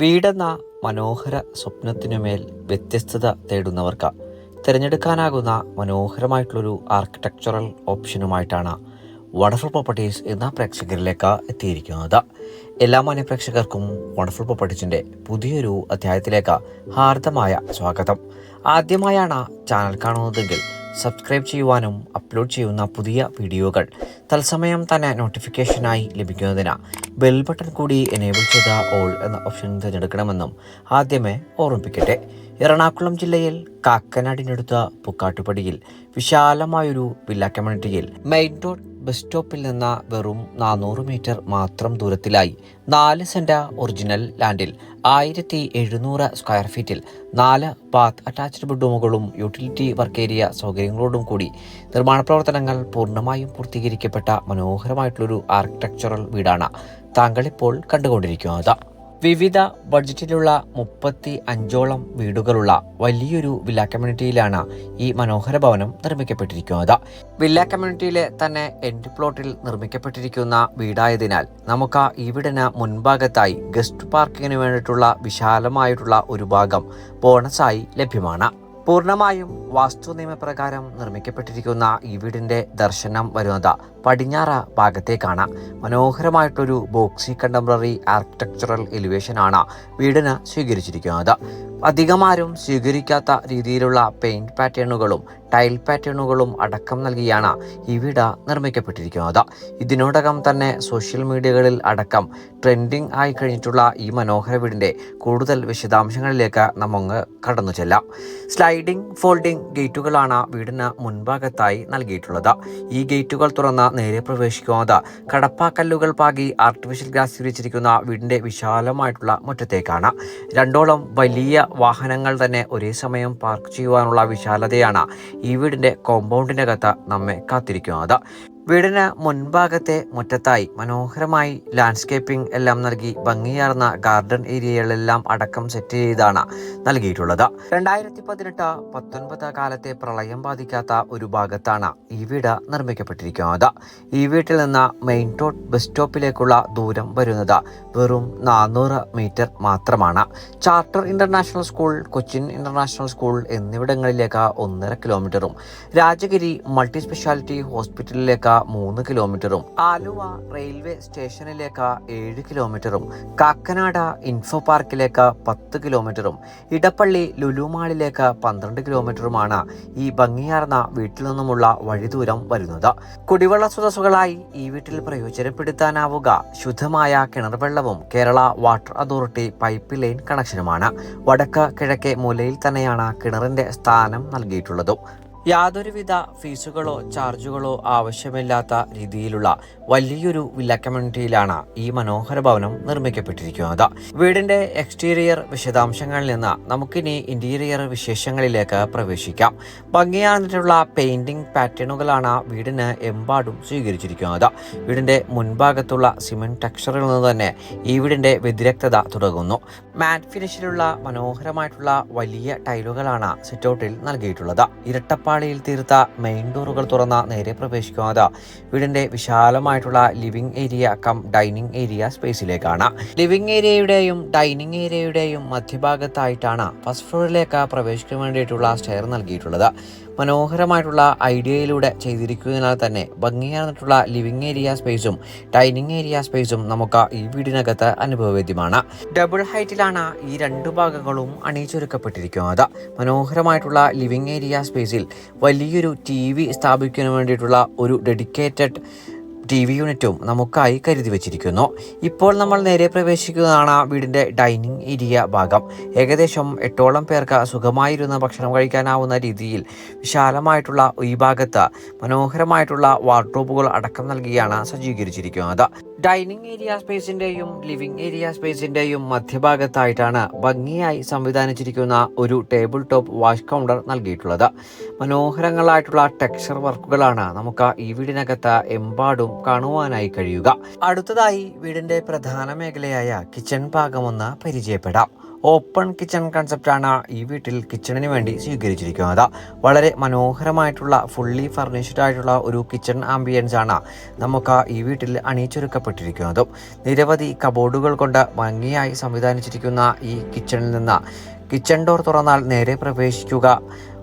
വീടെന്ന മനോഹര സ്വപ്നത്തിനുമേൽ വ്യത്യസ്തത തേടുന്നവർക്ക്. തിരഞ്ഞെടുക്കാനാകുന്ന മനോഹരമായിട്ടുള്ളൊരു ആർക്കിടെക്ചറൽ ഓപ്ഷനുമായിട്ടാണ് വണ്ടർഫുൾ പ്രോപ്പർട്ടീസ് എന്ന പ്രേക്ഷകരിലേക്ക് എത്തിയിരിക്കുന്നത്. എല്ലാ മാന്യ പ്രേക്ഷകർക്കും വണ്ടർഫുൾ പ്രോപ്പർട്ടീസിന്റെ പുതിയൊരു അധ്യായത്തിലേക്ക് ഹാർദമായ സ്വാഗതം. ആദ്യമായാണ് ചാനൽ കാണുന്നതെങ്കിൽ സബ്സ്ക്രൈബ് ചെയ്യുവാനും അപ്ലോഡ് ചെയ്യുന്ന പുതിയ വീഡിയോകൾ തത്സമയം തന്നെ നോട്ടിഫിക്കേഷനായി ലഭിക്കുന്നതിന് ബെൽ ബട്ടൺ കൂടി എനേബിൾ ചെയ്ത ഓൾ എന്ന ഓപ്ഷൻ തിരഞ്ഞെടുക്കണമെന്നും ആദ്യമേ ഓർമ്മിപ്പിക്കട്ടെ. എറണാകുളം ജില്ലയിൽ കാക്കനാടിനടുത്ത പുക്കാട്ടുപടിയിൽ വിശാലമായൊരു വില്ല കമ്മ്യൂണിറ്റിയിൽ മെയിൻ റോഡ് ബസ് സ്റ്റോപ്പിൽ നിന്ന് വെറും നാനൂറ് മീറ്റർ മാത്രം ദൂരത്തിലായി. നാല് സെന്റ ഒറിജിനൽ ലാൻഡിൽ ആയിരത്തി എഴുന്നൂറ് സ്ക്വയർ ഫീറ്റിൽ നാല് ബാത്ത് അറ്റാച്ച്ഡ് ബെഡ്റൂമുകളും യൂട്ടിലിറ്റി വർക്ക് ഏരിയ സൗകര്യങ്ങളോടും കൂടി. നിർമ്മാണ പ്രവർത്തനങ്ങൾ പൂർണമായും പൂർത്തീകരിക്കപ്പെട്ട മനോഹരമായിട്ടുള്ളൊരു ആർക്കിടെക്ചറൽ വീടാണ് താങ്കൾ ഇപ്പോൾ കണ്ടുകൊണ്ടിരിക്കുന്നത്. വിവിധ ബഡ്ജറ്റിലുള്ള മുപ്പത്തി അഞ്ചോളം വീടുകളുള്ള വലിയൊരു വില്ല കമ്മ്യൂണിറ്റിയിലാണ് ഈ മനോഹര ഭവനം നിർമ്മിക്കപ്പെട്ടിരിക്കുന്നത്. വില്ല കമ്മ്യൂണിറ്റിയിലെ തന്നെ എൻഡ് പ്ലോട്ടിൽ നിർമ്മിക്കപ്പെട്ടിരിക്കുന്ന വീടായതിനാൽ നമുക്ക് ഇവിടുന്ന് വീടിന് മുൻഭാഗത്തായി ഗസ്റ്റ് പാർക്കിങ്ങിന് വേണ്ടിയിട്ടുള്ള വിശാലമായിട്ടുള്ള ഒരു ഭാഗം ബോണസായി ലഭ്യമാണ്. പൂർണമായും വാസ്തു നിയമപ്രകാരം നിർമ്മിക്കപ്പെട്ടിരിക്കുന്ന ഈ വീടിന്റെ ദർശനം വരുന്നത് പടിഞ്ഞാറ ഭാഗത്തേക്കാണ്. മനോഹരമായിട്ടൊരു ബോക്സി കണ്ടംപററി ആർക്കിടെക്ചറൽ എലിവേഷനാണ് വീടിന് സ്വീകരിച്ചിരിക്കുന്നത്. അധികമാരും സ്വീകരിക്കാത്ത രീതിയിലുള്ള പെയിന്റ് പാറ്റേണുകളും ടൈൽ പാറ്റേണുകളും അടക്കം നൽകിയാണ് ഈ വീട് നിർമ്മിക്കപ്പെട്ടിരിക്കുന്നത്. ഇതിനോടകം തന്നെ സോഷ്യൽ മീഡിയകളിൽ അടക്കം ട്രെൻഡിങ് ആയി കഴിഞ്ഞിട്ടുള്ള ഈ മനോഹര വീടിന്റെ കൂടുതൽ വിശദാംശങ്ങളിലേക്ക് നമുക്ക് കടന്നു ചെല്ലാം. സ്ലൈഡിംഗ് ഫോൾഡിംഗ് ഗേറ്റുകളാണ് വീടിന് മുൻഭാഗത്തായി നൽകിയിട്ടുള്ളത്. ഈ ഗേറ്റുകൾ തുറന്ന് നേരെ പ്രവേശിക്കുന്നത് കടപ്പാക്കല്ലുകൾ പാകി ആർട്ടിഫിഷ്യൽ ഗ്രാസ് വിരിച്ചിരിക്കുന്ന വീടിന്റെ വിശാലമായിട്ടുള്ള മുറ്റത്തേക്കാണ്. രണ്ടോളം വലിയ വാഹനങ്ങൾ തന്നെ ഒരേ സമയം പാർക്ക് ചെയ്യുവാനുള്ള വിശാലതയാണ് ഈ വീടിന്റെ കഥ നമ്മെ കാത്തിരിക്കുന്നത് വീടിന് മുൻഭാഗത്തെ മുറ്റത്തായി മനോഹരമായി ലാൻഡ്സ്കേപ്പിംഗ് എല്ലാം നൽകി ഭംഗിയാർന്ന ഗാർഡൻ ഏരിയകളെല്ലാം അടക്കം സെറ്റ് ചെയ്താണ് നൽകിയിട്ടുള്ളത്. രണ്ടായിരത്തി പതിനെട്ട് പത്തൊൻപത് കാലത്തെ പ്രളയം ബാധിക്കാത്ത ഒരു ഭാഗത്താണ് ഈ വീട് നിർമ്മിക്കപ്പെട്ടിരിക്കുന്നത്. ഈ വീട്ടിൽ നിന്ന് മെയിൻ റോഡ് ബസ് സ്റ്റോപ്പിലേക്കുള്ള ദൂരം വരുന്നത് വെറും നാനൂറ് മീറ്റർ മാത്രമാണ്. Charter international school Cochin international school എന്നിവിടങ്ങളിലേക്ക് ഒന്നര കിലോമീറ്ററും രാജഗിരി മൾട്ടി സ്പെഷ്യാലിറ്റി ഹോസ്പിറ്റലിലേക്ക് മൂന്ന് കിലോമീറ്ററും ആലുവ റെയിൽവേ സ്റ്റേഷനിലേക്ക് ഏഴ് കിലോമീറ്ററും കാക്കനാട ഇൻഫോ പാർക്കിലേക്ക് പത്ത് കിലോമീറ്ററും ഇടപ്പള്ളി ലുലുമാളിലേക്ക് പന്ത്രണ്ട് കിലോമീറ്ററുമാണ് ഈ ഭംഗിയാർന്ന വീട്ടിൽ നിന്നുമുള്ള വഴിദൂരം വരുന്നത്. കുടിവെള്ള സ്രോതസ്സുകളായി ഈ വീട്ടിൽ പ്രയോജനപ്പെടുത്താനാവുക. ശുദ്ധമായ കിണർ വെള്ളവും Kerala water authority pipe line കണക്ഷനുമാണ് വടക്ക് കിഴക്കേ മൂലയിൽ തന്നെയാണ് കിണറിന്റെ സ്ഥാനം നൽകിയിട്ടുള്ളതും. യാതൊരുവിധ ഫീസുകളോ ചാർജുകളോ ആവശ്യമില്ലാത്ത രീതിയിലുള്ള വലിയൊരു വില്ല കമ്മ്യൂണിറ്റിയിലാണ് ഈ മനോഹര ഭവനം നിർമ്മിക്കപ്പെട്ടിരിക്കുന്നത്. വീടിന്റെ എക്സ്റ്റീരിയർ വിശദാംശങ്ങളിൽ നിന്ന് നമുക്കിനി ഇന്റീരിയർ വിശേഷങ്ങളിലേക്ക് പ്രവേശിക്കാം. ഭംഗിയാർന്നിട്ടുള്ള പെയിന്റിംഗ് പാറ്റേണുകളാണ് വീടിന് എമ്പാടും സ്വീകരിച്ചിരിക്കുന്നത്. വീടിന്റെ മുൻഭാഗത്തുള്ള സിമെന്റ് ടെക്സ്ചറിൽ നിന്ന് തന്നെ ഈ വീടിന്റെ വ്യതിരക്തത തുടങ്ങുന്നു. മാറ്റ് ഫിനിഷിലുള്ള മനോഹരമായിട്ടുള്ള വലിയ ടൈലുകളാണ് സിറ്റൗട്ടിൽ നൽകിയിട്ടുള്ളത്. ഇരട്ടപ്പാളിയിൽ തീർത്ത മെയിൻ ഡോറുകൾ തുറന്ന നേരെ പ്രവേശിക്കുന്നത് വീടിന്റെ വിശാലമായിട്ടുള്ള living area cum dining area സ്പേസിലേക്കാണ് living ഏരിയയുടെയും ഡൈനിങ് ഏരിയയുടെയും മധ്യഭാഗത്തായിട്ടാണ് ഫസ്റ്റ് ഫ്ലോറിലേക്ക് പ്രവേശിക്കാൻ വേണ്ടിയിട്ടുള്ള സ്റ്റെയർ നൽകിയിട്ടുള്ളത്. മനോഹരമായിട്ടുള്ള ഐഡിയയിലൂടെ ചെയ്തിരിക്കുന്നതിനാൽ തന്നെ ഭംഗിയാർന്നിട്ടുള്ള ലിവിംഗ് ഏരിയ സ്പേസും ഡൈനിങ് ഏരിയ സ്പേസും നമുക്ക് ഈ വീടിനകത്ത് അനുഭവവേദ്യമാണ്. ഡബിൾ ഹൈറ്റിലാണ് ഈ രണ്ടു ഭാഗങ്ങളും അണിയിച്ചൊരുക്കപ്പെട്ടിരിക്കുന്നത് മനോഹരമായിട്ടുള്ള ലിവിംഗ് ഏരിയ സ്പേസിൽ വലിയൊരു ടി വി സ്ഥാപിക്കുന്നതിന് വേണ്ടിയിട്ടുള്ള ഒരു ഡെഡിക്കേറ്റഡ് ടി വി യൂണിറ്റും നമുക്കായി കരുതി വച്ചിരിക്കുന്നു. ഇപ്പോൾ നമ്മൾ നേരെ പ്രവേശിക്കുന്നതാണ് വീടിന്റെ ഡൈനിങ് ഏരിയ ഭാഗം. ഏകദേശം എട്ടോളം പേർക്ക് സുഖമായിരുന്ന ഭക്ഷണം കഴിക്കാനാവുന്ന രീതിയിൽ വിശാലമായിട്ടുള്ള ഈ ഭാഗത്ത് മനോഹരമായിട്ടുള്ള വാർഡ്രോബുകൾ അടക്കം നൽകിയാണ് സജ്ജീകരിച്ചിരിക്കുന്നത്. ഡൈനിങ് ഏരിയ സ്പേസിന്റെയും ലിവിംഗ് ഏരിയ സ്പേസിന്റെയും മധ്യഭാഗത്തായിട്ടാണ് ഭംഗിയായി സംവിധാനിച്ചിരിക്കുന്ന ഒരു ടേബിൾ ടോപ്പ് വാഷ് കൗണ്ടർ നൽകിയിട്ടുള്ളത്. മനോഹരങ്ങളായിട്ടുള്ള ടെക്സ്ചർ വർക്കുകളാണ് നമുക്ക് ഈ വീടിനകത്ത് എമ്പാടും കാണുവാനായി കഴിയുക. അടുത്തതായി വീടിന്റെ പ്രധാന മേഖലയായ കിച്ചൺ ഭാഗമൊന്ന് പരിചയപ്പെടാം. ഓപ്പൺ കിച്ചൺ കൺസെപ്റ്റാണ് ഈ വീട്ടിൽ കിച്ചണിന് വേണ്ടി സ്വീകരിച്ചിരിക്കുന്നത്. വളരെ മനോഹരമായിട്ടുള്ള ഫുള്ളി ഫർണിഷ്ഡ് ആയിട്ടുള്ള ഒരു കിച്ചൺ ആംബിയൻസ് ആണ് നമുക്ക് ഈ വീട്ടിൽ അണിയിച്ചൊരുക്കപ്പെട്ടിരിക്കുന്നതും. നിരവധി കബോർഡുകൾ കൊണ്ട് ഭംഗിയായി സംവിധാനിച്ചിരിക്കുന്ന ഈ കിച്ചണിൽ നിന്ന് കിച്ചൺ ഡോർ തുറന്നാൽ നേരെ പ്രവേശിക്കുക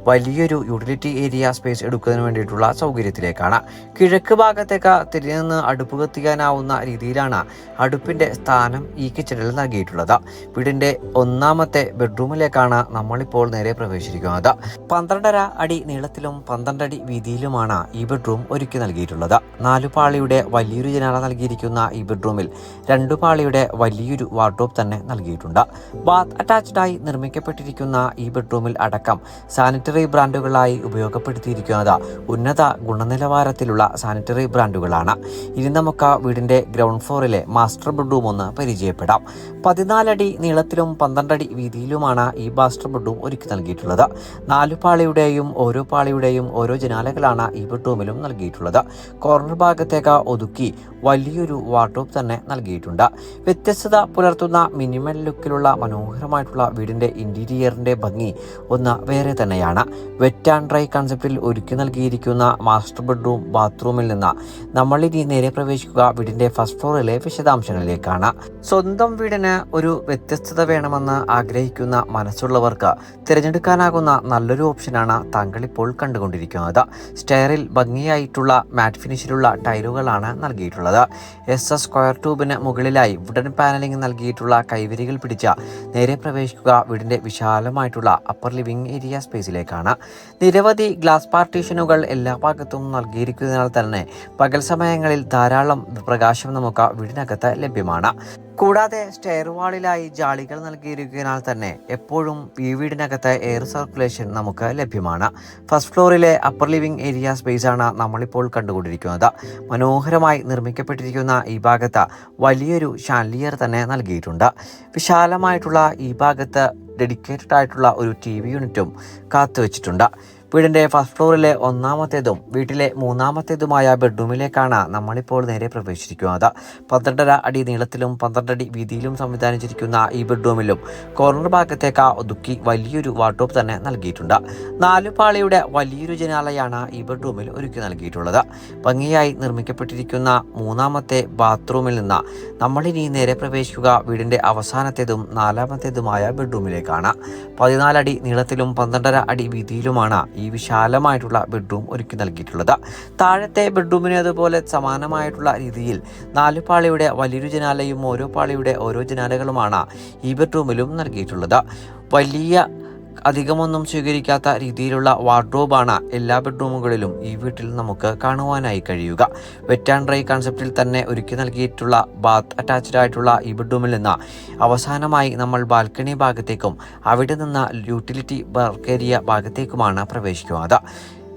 വലിയൊരു യൂട്ടിലിറ്റി ഏരിയ സ്പേസ് എടുക്കുന്നതിന് വേണ്ടിയിട്ടുള്ള സൗകര്യത്തിലേക്കാണ്. കിഴക്ക് ഭാഗത്തേക്ക് തിരിഞ്ഞ് അടുപ്പ് കത്തിക്കാനാവുന്ന രീതിയിലാണ് അടുപ്പിന്റെ സ്ഥാനം ഈ കിച്ചണിൽ നൽകിയിട്ടുള്ളത്. വീടിന്റെ ഒന്നാമത്തെ ബെഡ്റൂമിലേക്കാണ് നമ്മളിപ്പോൾ നേരെ പ്രവേശിക്കുന്നത് പന്ത്രണ്ടര അടി നീളത്തിലും പന്ത്രണ്ട് അടി വീതിയിലുമാണ് ഈ ബെഡ്റൂം ഒരുക്കി നൽകിയിട്ടുള്ളത്. നാലു പാളിയുടെ വലിയൊരു ജനാല നൽകിയിരിക്കുന്ന ഈ ബെഡ്റൂമിൽ രണ്ടു പാളിയുടെ വലിയൊരു വാർഡ്രോബ് തന്നെ നൽകിയിട്ടുണ്ട്. ബാത്ത് അറ്റാച്ച്ഡായി നിർമ്മിക്കപ്പെട്ടിരിക്കുന്ന ഈ ബെഡ്റൂമിൽ അടക്കം സാനിറ്ററി ബ്രാൻഡുകളായി ഉപയോഗപ്പെടുത്തിയിരിക്കുന്നത് ഉന്നത ഗുണനിലവാരത്തിലുള്ള സാനിറ്ററി ബ്രാൻഡുകളാണ്. ഇനി നമുക്ക് വീടിന്റെ ഗ്രൗണ്ട് ഫ്ലോറിലെ മാസ്റ്റർ ബെഡ്റൂം ഒന്ന് പരിചയപ്പെടാം. പതിനാലടി നീളത്തിലും പന്ത്രണ്ടടി വീതിയിലുമാണ് ഈ മാസ്റ്റർ ബെഡ്റൂം ഒരുക്കി നൽകിയിട്ടുള്ളത്. നാലു പാളിയുടെയും ഓരോ പാളിയുടെയും ഓരോ ജനാലകളാണ് ഈ ബെഡ്റൂമിലും നൽകിയിട്ടുള്ളത്. കോർണർ ഭാഗത്തേക്ക് ഒതുക്കി വലിയൊരു വാർഡ്രോബ് തന്നെ നൽകിയിട്ടുണ്ട്. വ്യത്യസ്തത പുലർത്തുന്ന മിനിമൽ ലുക്കിലുള്ള മനോഹരമായിട്ടുള്ള വീടിന്റെ ഇന്റീരിയറിന്റെ ഭംഗി ഒന്ന് വേറെ തന്നെയാണ്. വെറ്റ് ആൻഡ് ഡ്രൈ കൺസെപ്റ്റിൽ ഒരുക്കി നൽകിയിരിക്കുന്ന മാസ്റ്റർ ബെഡ്റൂം ബാത്റൂമിൽ നിന്ന് നമ്മൾ ഇനി നേരെ പ്രവേശിക്കുക വീടിന്റെ ഫസ്റ്റ് ഫ്ലോറിലെ വിശദാംശങ്ങളിലേക്കാണ്. സ്വന്തം വീടിന് ഒരു വ്യത്യസ്തത വേണമെന്ന് ആഗ്രഹിക്കുന്ന മനസ്സുള്ളവർക്ക് തിരഞ്ഞെടുക്കാനാകുന്ന നല്ലൊരു ഓപ്ഷനാണ് താങ്കൾ ഇപ്പോൾ കണ്ടുകൊണ്ടിരിക്കുന്നത്. സ്റ്റെയറിൽ ഭംഗിയായിട്ടുള്ള മാറ്റ് ഫിനിഷിലുള്ള ടൈലുകളാണ് നൽകിയിട്ടുള്ളത്. എസ് എസ് സ്ക്വയർ ട്യൂബിന് മുകളിലായി വുഡൻ പാനലിംഗ് നൽകിയിട്ടുള്ള കൈവരികൾ പിടിച്ച നേരെ പ്രവേശിക്കുക വീടിന്റെ വിശാലമായിട്ടുള്ള അപ്പർ ലിവിംഗ് ഏരിയ സ്പേസിലേക്കാണ് നിരവധി ഗ്ലാസ് പാർട്ടീഷനുകൾ എല്ലാ ഭാഗത്തും നൽകിയിരിക്കുന്നതിനാൽ തന്നെ പകൽ സമയങ്ങളിൽ ധാരാളം പ്രകാശം നമുക്ക് വീടിനകത്ത് ലഭ്യമാണ്. കൂടാതെ സ്റ്റെയർ വാളിലായി ജാളികൾ നൽകിയിരിക്കുന്നതിനാൽ തന്നെ എപ്പോഴും ഈ വീടിനകത്ത് എയർ സർക്കുലേഷൻ നമുക്ക് ലഭ്യമാണ്. ഫസ്റ്റ് ഫ്ലോറിലെ അപ്പർ ലിവിംഗ് ഏരിയ സ്പേസ് ആണ് നമ്മളിപ്പോൾ കണ്ടുകൊണ്ടിരിക്കുന്നത്. മനോഹരമായി നിർമ്മിക്കപ്പെട്ടിരിക്കുന്ന ഈ ഭാഗത്ത് വലിയൊരു ഷാൻലിയർ തന്നെ നൽകിയിട്ടുണ്ട്. വിശാലമായിട്ടുള്ള ഈ ഭാഗത്ത് ഡെഡിക്കേറ്റഡ് ആയിട്ടുള്ള ഒരു ടി വി യൂണിറ്റും കാത്തുവച്ചിട്ടുണ്ട്. വീടിന്റെ ഫസ്റ്റ് ഫ്ലോറിലെ ഒന്നാമത്തേതും വീട്ടിലെ മൂന്നാമത്തേതുമായ ബെഡ്റൂമിലേക്കാണ് നമ്മളിപ്പോൾ നേരെ പ്രവേശിച്ചിരിക്കുന്നത്. പന്ത്രണ്ടര അടി നീളത്തിലും പന്ത്രണ്ടടി വീതിയിലും സംവിധാനിച്ചിരിക്കുന്ന ഈ ബെഡ്റൂമിലും കോർണർ ഭാഗത്തേക്ക് ഒതുക്കി വലിയൊരു വാർഡ്രോബ് തന്നെ നൽകിയിട്ടുണ്ട്. നാലു പാളിയുടെ വലിയൊരു ജനാലയാണ് ഈ ബെഡ്റൂമിൽ ഒരുക്കി നൽകിയിട്ടുള്ളത്. ഭംഗിയായി നിർമ്മിക്കപ്പെട്ടിരിക്കുന്ന മൂന്നാമത്തെ ബാത്റൂമിൽ നിന്ന് നമ്മളിനി നേരെ പ്രവേശിക്കുക വീടിന്റെ അവസാനത്തേതും നാലാമത്തേതുമായ ബെഡ്റൂമിലേക്കാണ് പതിനാലടി നീളത്തിലും പന്ത്രണ്ടര അടി വീതിയിലുമാണ് ഈ വിശാലമായിട്ടുള്ള ബെഡ്റൂം ഒരുക്കി നൽകിയിട്ടുള്ളത്. താഴത്തെ ബെഡ്റൂമിന് അതുപോലെ സമാനമായിട്ടുള്ള രീതിയിൽ നാല് പാളിയുടെ വലിയൊരു ജനാലയും ഓരോ പാളിയുടെ ഓരോ ജനാലകളുമാണ് ഈ ബെഡ്റൂമിലും നൽകിയിട്ടുള്ളത്. വലിയ അധികമൊന്നും സ്വീകരിക്കാത്ത രീതിയിലുള്ള വാർഡ്രോബാണ് എല്ലാ ബെഡ്റൂമുകളിലും ഈ വീട്ടിൽ നമുക്ക് കാണുവാനായി കഴിയുക. വെറ്റ് ആൻഡ് ഡ്രൈ കൺസെപ്റ്റിൽ തന്നെ ഒരുക്കി നൽകിയിട്ടുള്ള ബാത്ത് അറ്റാച്ച്ഡ് ആയിട്ടുള്ള ഈ ബെഡ്റൂമിൽ നിന്ന് അവസാനമായി നമ്മൾ ബാൽക്കണി ഭാഗത്തേക്കും അവിടെ നിന്ന് യൂട്ടിലിറ്റി വർക്ക് ഏരിയ ഭാഗത്തേക്കുമാണ് പ്രവേശിക്കുന്നത്.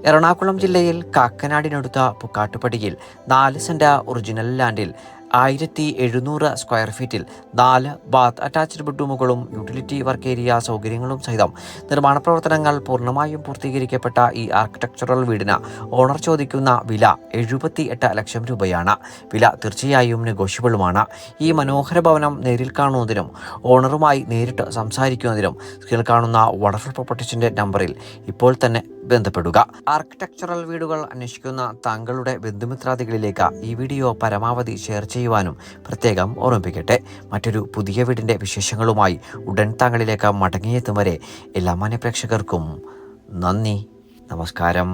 എറണാകുളം ജില്ലയിൽ കാക്കനാടിനടുത്ത പുക്കാട്ടുപടിയിൽ നാല് സെന്റ ഒറിജിനൽ ലാൻഡിൽ ആയിരത്തി എഴുന്നൂറ് സ്ക്വയർ ഫീറ്റിൽ നാല് ബാത്ത് അറ്റാച്ച്ഡ് ബെഡ്റൂമുകളും യൂട്ടിലിറ്റി വർക്ക് ഏരിയ സൗകര്യങ്ങളും സഹിതം നിർമ്മാണ പ്രവർത്തനങ്ങൾ പൂർണമായും പൂർത്തീകരിക്കപ്പെട്ട ഈ ആർക്കിടെക്ചറൽ വീടിന് ഓണർ ചോദിക്കുന്ന വില എഴുപത്തി എട്ട് ലക്ഷം രൂപയാണ്. വില തീർച്ചയായും നെഗോഷ്യബിളുമാണ്. ഈ മനോഹര ഭവനം നേരിൽ കാണുന്നതിനും ഓണറുമായി നേരിട്ട് സംസാരിക്കുന്നതിനും സ്കിൽ കാണുന്ന വണ്ടർഫുൾ പ്രോപ്പർട്ടീസിന്റെ നമ്പറിൽ ഇപ്പോൾ തന്നെ ബന്ധപ്പെടുക. ആർക്കിടെക്ചറൽ വീടുകൾ അന്വേഷിക്കുന്ന താങ്കളുടെ ബന്ധുമിത്രാദികളിലേക്ക് ഈ വീഡിയോ പരമാവധി ഷെയർ ചെയ്യുവാനും പ്രത്യേകം ഓർമ്മിപ്പിക്കട്ടെ. മറ്റൊരു പുതിയ വീടിന്റെ വിശേഷങ്ങളുമായി ഉടൻ താങ്കളിലേക്ക് മടങ്ങിയെത്തും വരെ എല്ലാ മാന്യപ്രേക്ഷകർക്കും നന്ദി. നമസ്കാരം.